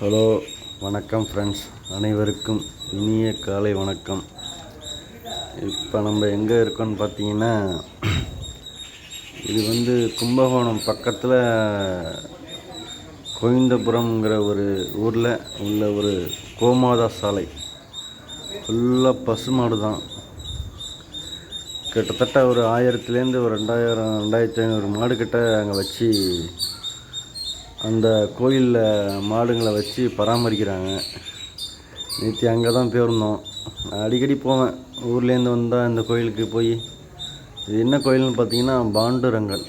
Hello வணக்கம் friends அனைவருக்கும் இனிய காலை வணக்கம். இப்போ நம்ம எங்கே இருக்கோம்னு பார்த்தீங்கன்னா இது வந்து கும்பகோணம் பக்கத்தில் கோவிந்தபுரம்ங்கிற ஒரு ஊரில் உள்ள ஒரு கோமாதா சாலை. ஃபுல்லாக பசுமாடு தான். கிட்டத்தட்ட ஒரு ஆயிரத்துலேருந்து ஒரு ரெண்டாயிரம் ரெண்டாயிரத்தி ஐநூறு மாடு கிட்ட அங்கே வச்சு அந்த கோயிலில் மாடுங்களை வச்சு பராமரிக்கிறாங்க. நேற்று அங்கே தான் போயிருந்தோம். நான் அடிக்கடி போவேன். ஊர்லேருந்து வந்தால் இந்த கோயிலுக்கு போய். இது என்ன கோயில்னு பார்த்தீங்கன்னா பாண்டுரங்கன்.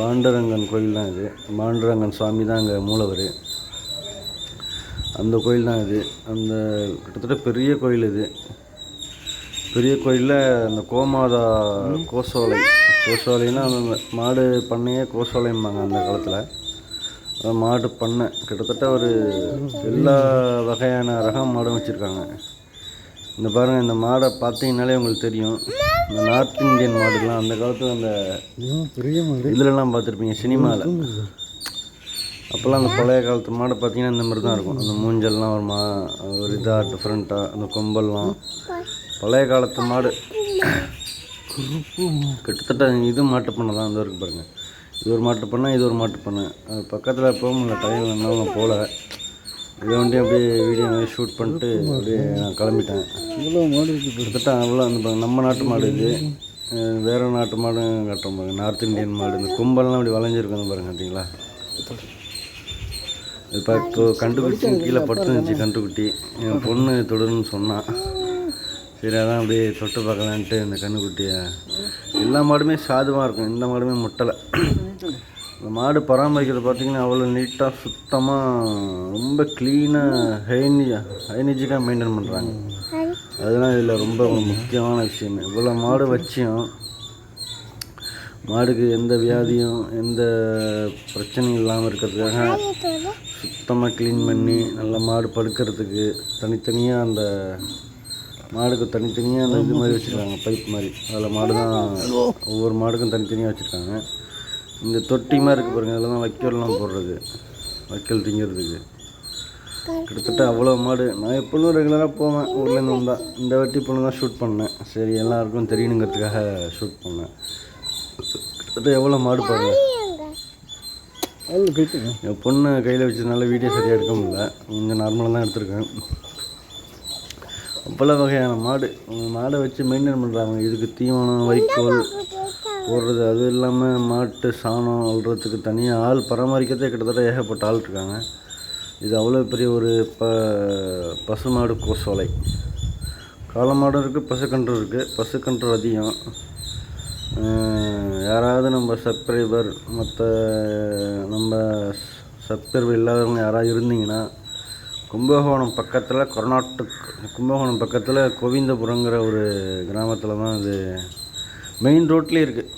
பாண்டுரங்கன் கோயில் தான் இது. பாண்டுரங்கன் சுவாமி தான் அங்கே மூலவர். அந்த கோயில் தான் இது. அந்த கிட்டத்தட்ட பெரிய கோயில் இது. பெரிய கோயிலில் அந்த கோமாதா கோசோலை. கோசோலைன்னா அந்த மாடு பண்ணையே கோசோலைம்பாங்க அந்த காலத்தில். மாடு பண்ணை. கிட்டத்தட்ட ஒரு எல்லா வகையான ரகம் மாடும் வச்சுருக்காங்க. இந்த பாருங்கள் இந்த மாடை பார்த்தீங்கனாலே உங்களுக்கு தெரியும். இந்த நார்த் இந்தியன் மாடுலாம் அந்த காலத்தில் அந்த பெரிய இதுலலாம் பார்த்துருப்பீங்க சினிமாவில் அப்போல்லாம் அந்த பழைய காலத்து மாடை பார்த்தீங்கன்னா இந்த மாதிரி தான் இருக்கும். அந்த மூஞ்சல்லாம் ஒரு மா ஒரு இதாக டிஃப்ரெண்ட்டாக அந்த கொம்பல்லாம். பழைய காலத்து மாடு. கிட்டத்தட்ட இது மாட்டு பண்ண தான் அந்த இருக்கு பாருங்கள் இது ஒரு மாட்டு பண்ணை இது ஒரு மாட்டு பண்ணை. அது பக்கத்தில் போக முடியல டைம் வேணாலும் போகல இதை வண்டி அப்படியே வீடியோ ஷூட் பண்ணிட்டு அப்படியே நான் கிளம்பிட்டேன். இவ்வளோ மாடு கிட்டத்தட்ட அவ்வளோ அந்த நம்ம நாட்டு மாடு இது. வேற நாட்டு மாடும் கட்டுறோம் பாருங்க நார்த் இந்தியன் மாடு. இந்த கும்பல்லாம் அப்படி வளைஞ்சிருக்கும் பாருங்க பார்த்தீங்களா? இப்போ இப்போ கண்டுக்குட்டி கீழே படுத்துருந்துச்சு கண்டுக்குட்டி என் பொண்ணு தொடுன்னு சொன்னான் சரி அதான் அப்படியே தொட்டு பார்க்கலான்ட்டு இந்த கண்ணுக்குட்டியை எல்லா மாடுமே சாதுவாக இருக்கும் இந்த மாடுமே முட்டலை. இந்த மாடு பராமரிக்கிறது பார்த்தீங்கன்னா அவ்வளோ நீட்டாக சுத்தமாக ரொம்ப க்ளீனாக ஹைனி ஹைனிஜிக்காக மெயின்டைன் பண்ணுறாங்க அதுதான் இதில் ரொம்ப ஒரு முக்கியமான விஷயம். இவ்வளோ மாடு வச்சியும் மாடுக்கு எந்த வியாதியும் எந்த பிரச்சனையும் இல்லாமல் இருக்கிறதுக்காக சுத்தமாக க்ளீன் பண்ணி நல்ல மாடு படுக்கிறதுக்கு தனித்தனியாக அந்த மாடுக்கு தனித்தனியாக அந்த இது மாதிரி வச்சுருக்காங்க பைப் மாதிரி. அதில் மாடு தான் ஒவ்வொரு மாடுக்கும் தனித்தனியாக வச்சுருக்காங்க. இந்த தொட்டி இருக்குது பாருங்கள் அதில் தான் வைக்கோல்லாம் போடுறது. வைக்கோல் திங்கிறதுக்கு. கிட்டத்தட்ட அவ்வளோ மாடு. நான் எப்பொழுதும் ரெகுலராக போவேன். ஊர்லேருந்து வந்தால் இந்த வாட்டி பொண்ணு தான் ஷூட் பண்ணேன். சரி எல்லாருக்கும் தெரியணுங்கிறதுக்காக ஷூட் பண்ணேன். கிட்டத்தட்ட எவ்வளோ மாடு பாருங்கள் என் பொண்ணு கையில் வச்சதுனால வீடியோ சரியாக எடுக்க முடியல. கொஞ்சம் நார்மலாக தான் எடுத்திருக்கேன். பல வகையான மாடு. மாடை வச்சு மெயின்டைன் பண்ணுறாங்க இதுக்கு தீவனம் வைக்கோல் போடுறது அது இல்லாமல் மாட்டு சாணம் அள்ளுறதுக்கு தனியாக ஆள் பராமரிக்கிறதே கிட்டத்தட்ட ஏகப்பட்ட ஆள் இருக்காங்க. இது அவ்வளோ பெரிய ஒரு ப பசுமாடு கோசோலை. காலமாடும் இருக்குது பசுக்கன்று இருக்குது பசுக்கன்று அதிகம். யாராவது நம்ம சப்ஸ்கிரைபர் மற்ற நம்ம சப்ஸ்கிரைபர் இல்லாதவங்க யாராவது இருந்தீங்கன்னா கும்பகோணம் பக்கத்தில் கர்நாடக் கும்பகோணம் பக்கத்தில் கோவிந்தபுரங்கிற ஒரு கிராமத்தில் தான் அது மெயின் ரோட்லேயே இருக்குது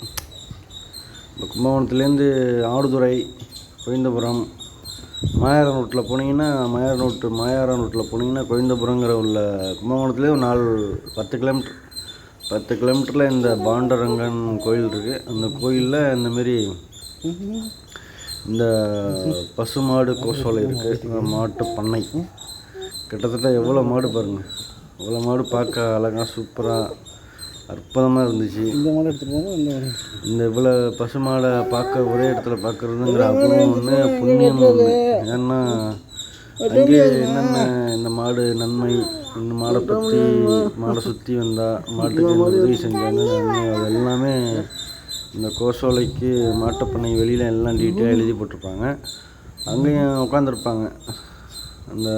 இப்போ கும்பகோணத்துலேருந்து ஆடுதுறை கோவிந்தபுரம் மாயாரம் ரோட்டில் போனீங்கன்னா மாயாரம் ரோட்டு மாயாரம் ரோட்டில் போனீங்கன்னா கோவிந்தபுரங்கிற உள்ள கும்பகோணத்துலேயே ஒரு நாலு பத்து கிலோமீட்டர் பத்து கிலோமீட்டரில் இந்த பாண்டரங்கன் கோயில் இருக்குது அந்த கோயிலில் இந்த மாரி இந்த பசுமாடு கோசோலை இருக்குது மாட்டு பண்ணை. கிட்டத்தட்ட எவ்வளோ மாடு பாருங்கள் எவ்வளோ மாடு பார்க்க அழகாக சூப்பராக அற்புதமாக இருந்துச்சு. இந்த மாடு எடுத்துகிட்டு இந்த மாடு இவ்வளோ பசுமாடை பார்க்க ஒரே இடத்துல பார்க்குறதுங்கிற அபூர்வம் ஒன்று புண்ணியம் ஒன்று ஏன்னா அங்கே என்னென்ன இந்த மாடு நன்மை இந்த மாடை பற்றி மாடை சுற்றி வந்தால் மாட்டுக்கு உதவி செஞ்சாங்க அது எல்லாமே இந்த கோசோலைக்கு மாட்டுப்பண்ணை வெளியில் எல்லாம் டீட்டெயிலாக எழுதி போட்டிருப்பாங்க. அங்கேயும் உட்காந்துருப்பாங்க அந்த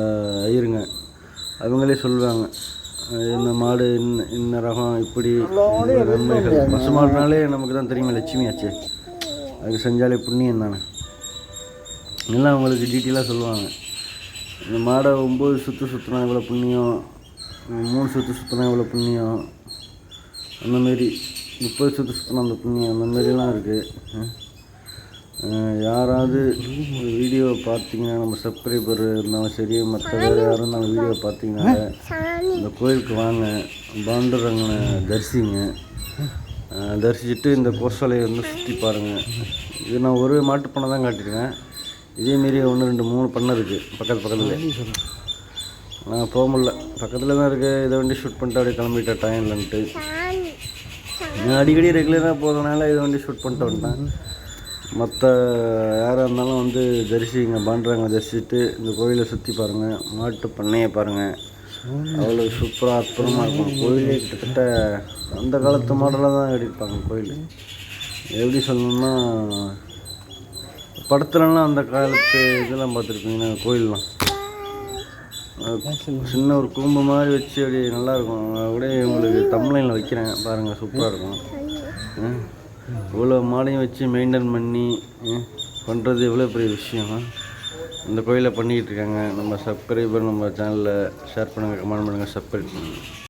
ஐயருங்க. அவங்களே சொல்லுவாங்க. இந்த மாடு இன்ன இன்ன ரகம் இப்படி நன்மைகள் பசு மாடுனாலே நமக்கு தான் தெரியுமா லட்சுமி ஆச்சு. அதுக்கு செஞ்சாலே புண்ணியம் தானே. எல்லாம் அவங்களுக்கு டீட்டெயிலாக சொல்லுவாங்க. இந்த மாடை ஒம்பது சுற்று சுற்றினா இவ்வளோ புண்ணியம்? மூணு சுற்று சுற்றினா இவ்வளோ புண்ணியம்? அந்தமாரி முப்பது சுற்று சுற்றினா அந்த புண்ணியம் அந்த மாதிரிலாம் இருக்குது யாராவது வீடியோ பார்த்தீங்கன்னா நம்ம சப்ஸ்கிரைபர் இருந்தாலும் சரி மற்ற வேறு யாரும் இருந்தாலும் வீடியோ பார்த்தீங்கன்னா இந்த கோயிலுக்கு வாங்க பாண்டுரங்கனை தரிசிங்க. தரிசிச்சுட்டு இந்த கோசலையை வந்து சுற்றி பாருங்கள் இது நான் ஒரு மாட்டுப்பண்ணை தான் காட்டியிருக்கேன். இதேமாரி ஒன்று ரெண்டு மூணு பண்ணை இருக்குது பக்கத்து பக்கத்தில் நான் போக முடியல. பக்கத்தில் தான் இருக்குது இதை வண்டி ஷூட் பண்ணிட்டு அப்படியே கிளம்பிட்டேன் டைம் இல்லைன்ட்டு. நான் அடிக்கடி ரெகுலராக போகிறதுனால இதை வண்டி ஷூட் பண்ணிட்டு வந்துட்டேன். மற்ற யாராக இருந்தாலும் வந்து தரிசிங்க பாண்டுறாங்க தரிசிட்டு இந்த கோயிலை சுற்றி பாருங்கள் மாட்டு பண்ணையை பாருங்கள் அவ்வளோ சூப்பராக அற்புதமாக இருக்கும். கோயிலே கிட்டத்தட்ட அந்த காலத்து மாடலாக தான் எடுப்பாங்க கோயில். எப்படி சொல்லணும்னா படத்துலலாம் அந்த காலத்து இதெல்லாம் பார்த்துருப்பீங்கன்னா கோயிலெலாம். சின்ன ஒரு கூம்பு மாதிரி வச்சு அப்படி நல்லாயிருக்கும் அப்படியே உங்களுக்கு தமிழில் வைக்கிறேன். பாருங்கள் சூப்பராக இருக்கும். இவ்வளோ மாடையும் வச்சு மெயின்டைன் பண்ணி பண்ணுறது எவ்வளோ பெரிய விஷயம்? இந்த கோயிலை பண்ணிக்கிட்டு இருக்காங்க. நம்ம சப்ஸ்கிரைபர் நம்ம சேனலில் ஷேர் பண்ணுங்கள் கமெண்ட் பண்ணுங்கள் சப்ஸ்கிரைப் பண்ணுங்கள்